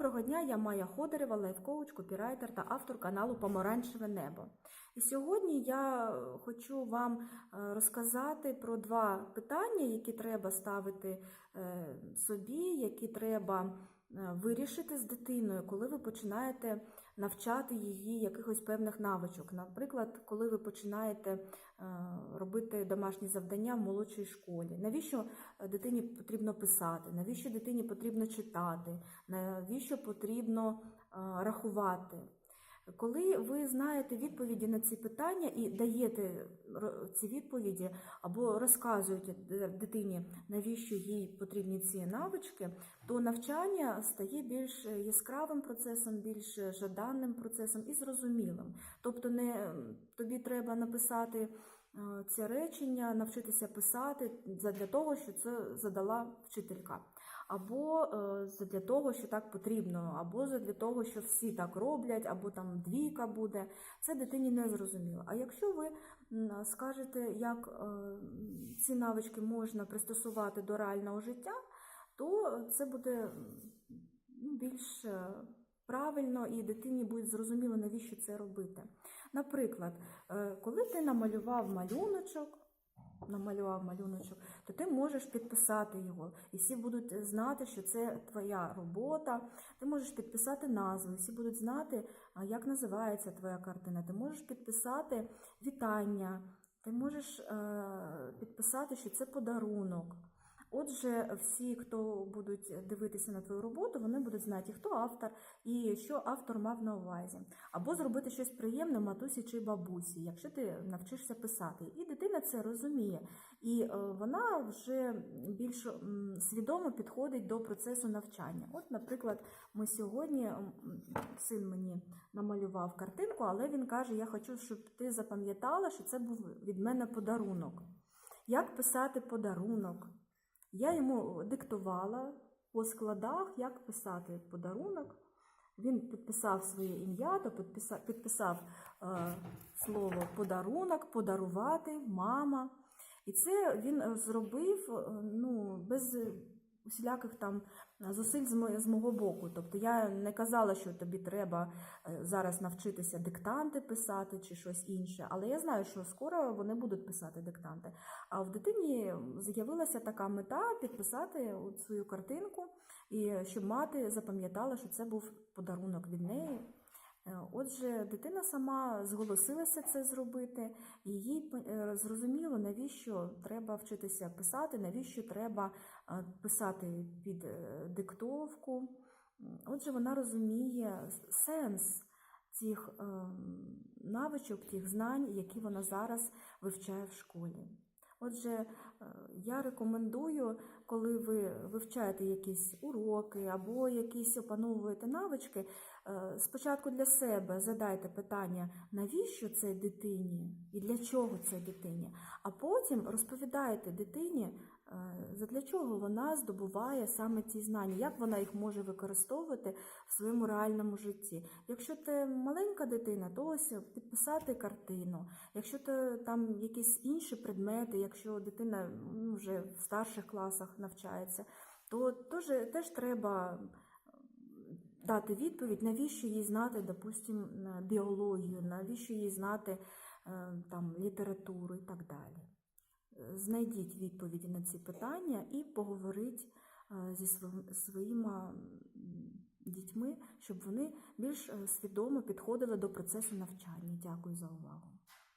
Доброго дня, я Майя Ходорева, лайфкоуч, копірайтер та автор каналу Помаранчеве небо. І сьогодні я хочу вам е, розказати про два питання, які треба ставити е, собі, які треба е, вирішити з дитиною, коли ви починаєте навчати її якихось певних навичок. Наприклад, коли ви починаєте е, робити домашні завдання в молодшій школі. Навіщо е, дитині потрібно писати? Навіщо дитині потрібно читати? Навіщо потрібно е, рахувати? Коли ви знаєте відповіді на ці питання і даєте ці відповіді або розказуєте дитині, навіщо їй потрібні ці навички, то навчання стає більш яскравим процесом, більш жаданим процесом і зрозумілим. Тобто, не тобі треба написати це речення, навчитися писати для того, що це задала вчителька, або е, для того, що так потрібно, або для того, що всі так роблять, або там двійка буде. Це дитині не зрозуміло. А якщо ви скажете, як е, ці навички можна пристосувати до реального життя, то це буде більш е, правильно і дитині буде зрозуміло, навіщо це робити. Наприклад, е, коли ти намалював малюночок, намалював малюночок, то ти можеш підписати його, і всі будуть знати, що це твоя робота. Ти можеш підписати назву, і всі будуть знати, як називається твоя картина. Ти можеш підписати вітання, ти можеш е, підписати, що це подарунок. Отже, всі, хто будуть дивитися на твою роботу, вони будуть знати, хто автор і що автор мав на увазі. Або зробити щось приємне матусі чи бабусі, якщо ти навчишся писати. І дитина це розуміє. І е, вона вже більш свідомо підходить до процесу навчання. От, наприклад, ми сьогодні син мені намалював картинку, але він каже: Я хочу, щоб ти запам'ятала, що це був від мене подарунок. Як писати подарунок? Я йому диктувала по складах, як писати подарунок. Він підписав своє ім'я, то підписав, підписав е, слово подарунок, подарувати, мама. І це він е, зробив е, ну, без усіляких там зусиль з, мого боку. Тобто я не казала, що тобі треба е, зараз навчитися диктанти писати чи щось інше, але я знаю, що скоро вони будуть писати диктанти. А в дитині з'явилася така мета підписати свою картинку, і щоб мати запам'ятала, що це був подарунок від неї. Е, Отже, дитина сама зголосилася це зробити, і їй е, зрозуміло, навіщо треба вчитися писати, навіщо треба е, писати під е, диктовку. Отже, вона розуміє сенс цих е, навичок, тих знань, які вона зараз вивчає в школі. Отже, е, я рекомендую, коли ви вивчаєте якісь уроки або якісь опановуєте навички, спочатку для себе задайте питання, навіщо це дитині і для чого це дитині, а потім розповідайте дитині, е, задля чого вона здобуває саме ці знання, як вона їх може використовувати в своєму реальному житті. Якщо ти маленька дитина, то ось підписати картину. Якщо ти там якісь інші предмети, якщо дитина ну, вже в старших класах навчається, то теж, теж треба дати відповідь, навіщо їй знати, допустим, біологію, навіщо їй знати е, там, літературу і так далі. Знайдіть відповіді на ці питання і поговоріть е, зі своїми дітьми, щоб вони більш е, свідомо підходили до процесу навчання. Дякую за увагу.